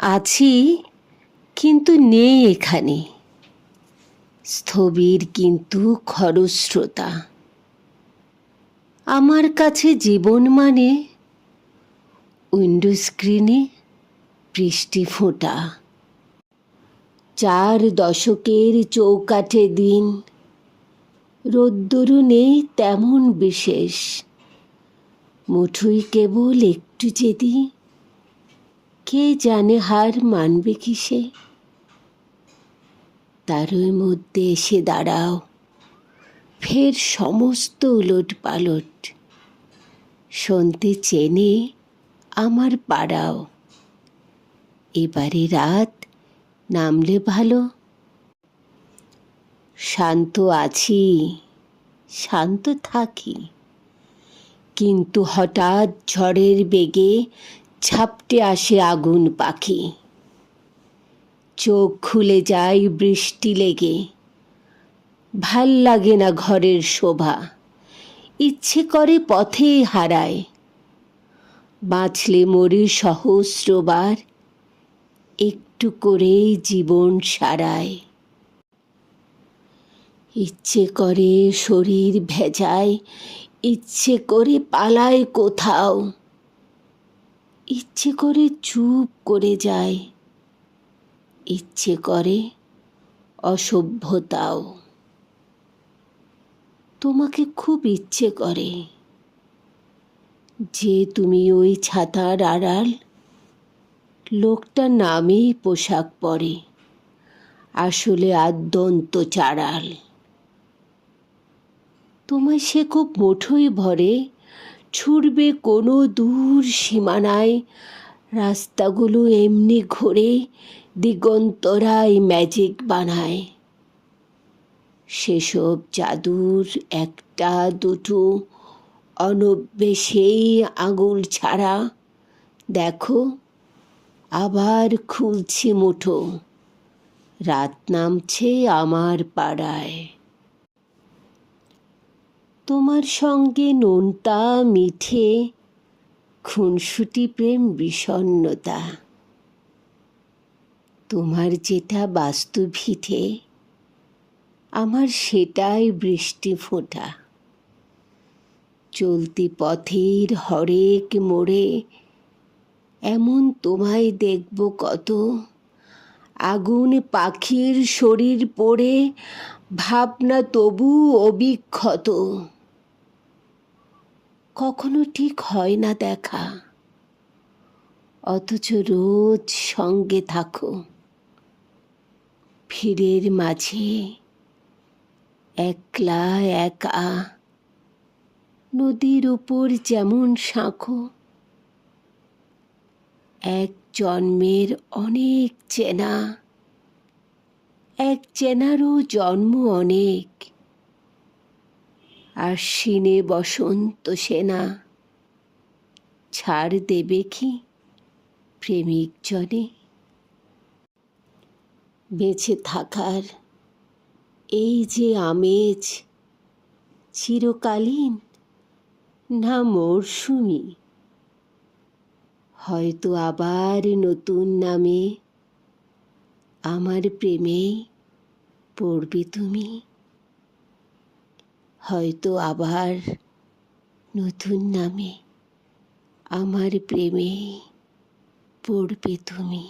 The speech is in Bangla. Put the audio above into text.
আছি, কিন্তু নেই এখানে। স্থবির কিন্তু খরস্রোতা। আমার কাছে জীবন মানে উইন্ডো স্ক্রিনে বৃষ্টি ফোঁটা। চার দশকের চৌকাঠে দিন রোদ্দুরু নেই তেমন বিশেষ। মুঠুই কেবল একটু যেদি কে জানে হার মানবে কি সে তারই মধ্যে এসে দাঁড়াও। ফের সমস্ত উলট পালট শুনতে চেনে আমার পাড়াও। এবারে রাত নামলে ভালো। শান্ত আছি, শান্ত থাকি। কিন্তু হঠাৎ ঝড়ের বেগে ঝাপটে আসে আগুন পাখি। চোখ খুলে যায় বৃষ্টি লেগে। ভালো লাগে না ঘরের শোভা। ইচ্ছে করে পথে হারায়। বাঁচলে মরি সহস্রবার একটু করে জীবন সারায়। ইচ্ছে করে শরীর ভেজায়। ইচ্ছে করে পালায় কোথাও। ইচ্ছে করে চুপ করে যায়। ইচ্ছে করে অসভ্যতাও। তোমাকে খুব ইচ্ছে করে যে তুমি ওই ছাতার আড়াল লোকটা নামেই পোশাক পরে, আসলে আদ্যন্ত চাড়াল। তোমায় সে খুব মুঠোই ভরে ছুটবে কোনো দূর সীমানায়। রাস্তাগুলো এমনি ঘোরে, দিগন্তরায় ম্যাজিক বানায়। সেসব জাদুর একটা, দুটো অনব্যে সেই আঙুল ছাড়া। দেখো, আবার খুলছি মুঠো। রাত নামছে আমার পাড়ায়। তোমার সঙ্গে নোনতা মিঠে, খুনসুটি প্রেম বিষণ্নতা। তোমার যেটা বাস্তু ভিটে আমার সেটাই বৃষ্টি ফোঁটা। চলতি পথের হরেক মোড়ে, এমন তোমায় দেখব কত। আগুন পাখির শরীর পড়ে, ভাবনা তবু অবিক্ষত। কখনো ঠিক হয় না দেখা। অথচ রোজ সঙ্গে থাকো। ভিড়ের মাঝে একলা, একা। নদীর উপর যেমন শাঁখো। এক জন্মের অনেক চেনা। এক চেনারও জন্ম অনেক। আশ্বিনে বসন্ত সেনা। ছাড় দেবে কি প্রেমিক জনে? বেঁচে থাকার এই যে আমেজ চিরকালীন না মরশুমি হয়তো আবার নতুন নামে আমার প্রেমে পড়বে তুমি। হয়তো আবার নতুন নামে আমার প্রেমে পড়বে তুমি।